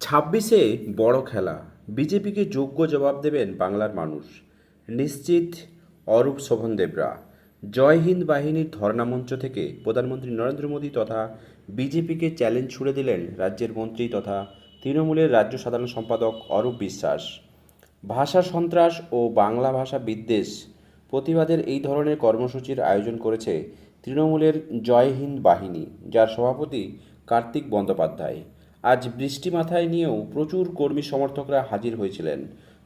ছাব্বিশে বড় খেলা। বিজেপিকে যোগ্য জবাব দেবেন বাংলার মানুষ। নিশ্চিত অরূপ শোভন দেবরা। জয় হিন্দ বাহিনীর ধর্ণামঞ্চ থেকে প্রধানমন্ত্রী নরেন্দ্র মোদী তথা বিজেপিকে চ্যালেঞ্জ ছুড়ে দিলেন রাজ্যের মন্ত্রী তথা তৃণমূলের রাজ্য সাধারণ সম্পাদক অরূপ বিশ্বাস। ভাষা সন্ত্রাস ও বাংলা ভাষা বিদ্বেষ প্রতিবাদের এই ধরনের কর্মসূচির আয়োজন করেছে তৃণমূলের জয় হিন্দ বাহিনী, যার সভাপতি কার্তিক বন্দ্যোপাধ্যায়। আজ বৃষ্টি মাথায় নিয়েও প্রচুর কর্মী সমর্থকরা হাজির হয়েছিলেন।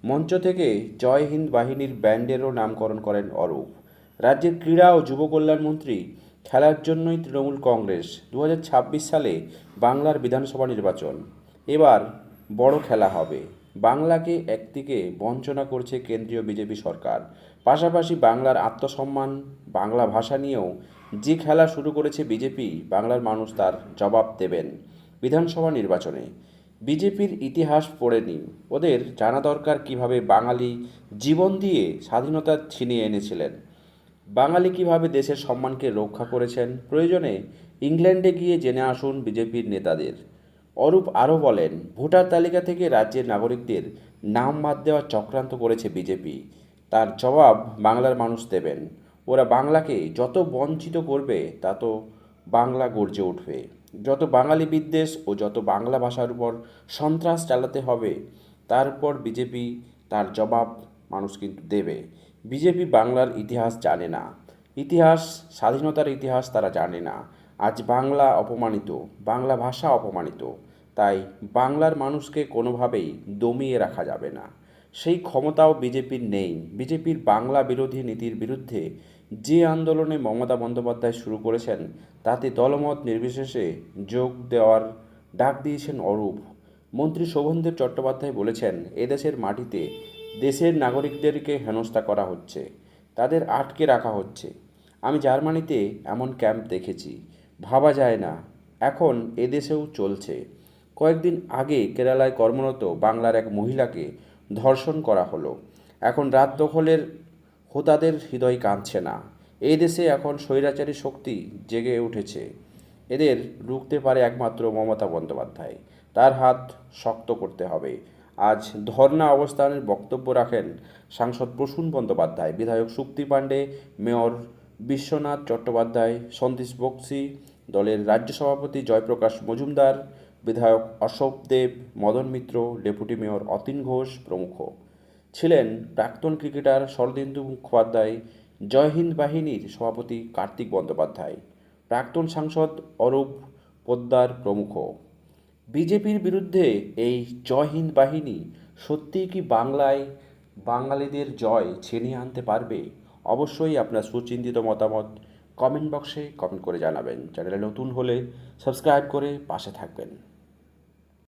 মঞ্চ থেকে জয় হিন্দ বাহিনীর ব্যান্ডেরও নামকরণ করেন অরূপ। রাজ্যের ক্রীড়া ও যুব কল্যাণ মন্ত্রী খেলার জন্যই তৃণমূল কংগ্রেস দু হাজার ছাব্বিশ সালে বাংলার বিধানসভা নির্বাচন। এবার বড় খেলা হবে। বাংলাকে একদিকে বঞ্চনা করছে কেন্দ্রীয় বিজেপি সরকার। পাশাপাশি বাংলার আত্মসম্মান, বাংলা ভাষা নিয়েও যে খেলা শুরু করেছে বিজেপি, বাংলার মানুষ তার জবাব দেবেন। বিধানসভা নির্বাচনে। বিজেপির ইতিহাস পড়ে নিন। ওদের জানা দরকার কীভাবে বাঙালি জীবন দিয়ে স্বাধীনতা ছিনিয়ে এনেছিলেন। বাঙালি কীভাবে দেশের সম্মানকে রক্ষা করেছেন। প্রয়োজনে ইংল্যান্ডে গিয়ে জেনে আসুন বিজেপির নেতাদের। অরূপ আরও বলেন, ভোটার তালিকা থেকে রাজ্যের নাগরিকদের নাম বাদ দেওয়ার চক্রান্ত করেছে বিজেপি। তার জবাব বাংলার মানুষ দেবেন। ওরা বাংলাকে যত বঞ্চিত করবে তত বাংলা গর্জে উঠবে। যত বাঙালি বিদ্বেষ ও যত বাংলা ভাষার উপর সন্ত্রাস চালাতে হবে, তার উপর বিজেপি তার জবাব মানুষ কিন্তু দেবে। বিজেপি বাংলার ইতিহাস জানে না। ইতিহাস, স্বাধীনতার ইতিহাস তারা জানে না। আজ বাংলা অপমানিত, বাংলা ভাষা অপমানিত। তাই বাংলার মানুষকে কোনোভাবেই দমিয়ে রাখা যাবে না। সেই ক্ষমতাও বিজেপির নেই। বিজেপির বাংলা বিরোধী নীতির বিরুদ্ধে যে আন্দোলনে মমতা বন্দ্যোপাধ্যায় শুরু করেছেন, তাতে দলমত নির্বিশেষে যোগ দেওয়ার ডাক দিয়েছেন অরূপ। মন্ত্রী শোভনদেব চট্টোপাধ্যায় বলেছেন, এদেশের মাটিতে দেশের নাগরিকদেরকে হেনস্থা করা হচ্ছে, তাদের আটকে রাখা হচ্ছে। আমি জার্মানিতে এমন ক্যাম্প দেখেছি। ভাবা যায় না, এখন এদেশেও চলছে। কয়েকদিন আগে কেরালায় কর্মরত বাংলার এক মহিলাকে ধর্ষণ করা হলো। এখন রাত দখলের হোতাদের হৃদয় কাঁদছে না। এই দেশে এখন স্বৈরাচারী শক্তি জেগে উঠেছে। এদের রুখতে পারে একমাত্র মমতা বন্দ্যোপাধ্যায়। তার হাত শক্ত করতে হবে। আজ ধর্ণা অবস্থানের বক্তব্য রাখেন সাংসদ প্রসূন বন্দ্যোপাধ্যায়, বিধায়ক সুক্তি পাণ্ডে, মেয়র বিশ্বনাথ চট্টোপাধ্যায় সন্তীশ বক্সি, দলের রাজ্য সভাপতি জয়প্রকাশ মজুমদার বিধায়ক অশোক দেব, মদন মিত্র, ডেপুটি মেয়র অতীন ঘোষ প্রমুখ। ছিলেন প্রাক্তন ক্রিকেটার শরদিন্দু মুখোপাধ্যায়, জয় হিন্দ বাহিনীর সভাপতি কার্তিক বন্দ্যোপাধ্যায়, প্রাক্তন সাংসদ অরূপ পোদ্দার প্রমুখ। বিজেপির বিরুদ্ধে এই জয় হিন্দ বাহিনী সত্যিই কি বাংলায় বাঙালিদের জয় ছিনিয়ে আনতে পারবে? অবশ্যই আপনার সুচিন্তিত মতামত কমেন্ট বক্সে কমেন্ট করে জানাবেন। চ্যানেলে নতুন হলে সাবস্ক্রাইব করে পাশে থাকবেন।